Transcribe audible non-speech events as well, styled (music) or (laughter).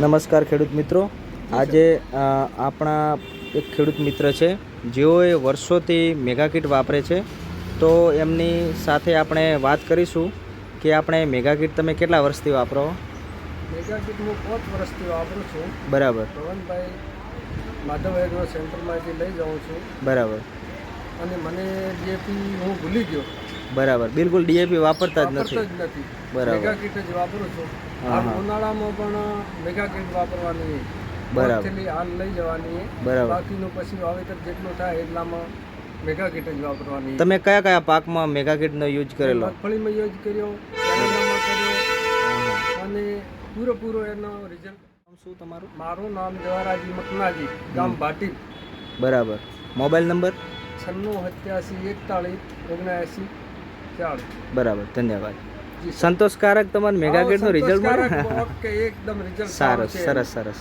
નમસ્કાર ખેડૂત મિત્રો. આજે આપણા એક ખેડૂત મિત્ર છે જેઓએ વર્ષોથી મેગા કીટ વાપરે છે. તો એમની સાથે આપણે વાત કરીશું કે આપણે મેગા કીટ તમે કેટલા વર્ષથી વાપરો? મેગા કીટ હું પાંચ વર્ષથી વાપરું છું. બરાબર. પવનભાઈ માધવ એગ્રો સેન્ટરમાંથી લઈ જાઉં છું. બરાબર. અને મને ડીએપી હું ભૂલી ગયો બરાબર. બિલકુલ ડીએપી વાપરતા જ નથી. બરાબર. મેગા કીટ જ વાપરું છું. ઉનાળામાં પણ મેગા કીટ વાપરવાની. બરાબર. હાલ લઈ જવાની. બરાબર. બાકીનું પછી વાવેતર જેટલું થાય એટલામાં મેગા કીટ જ વાપરવાની. તમે કયા કયા પાકમાં મેગા કીટનો યુઝ કરેલો? મગફળીમાં યુઝ કર્યો કર્યો અને પૂરેપૂરો એનો રિઝલ્ટ શું તમારું? મારું નામ જવારાજી મકનાજી ગામ ભાટી બરાબર. Mobile number? છન્નું સત્યાસી એકતાળીસ ઓગણએંસી. બરાબર ધન્યવાદ. સંતોષકારક તમારે મેગા હા, કીટનું રિઝલ્ટ મળે ઓકે એકદમ રિઝલ્ટ (laughs) સારું સરસ સરસ.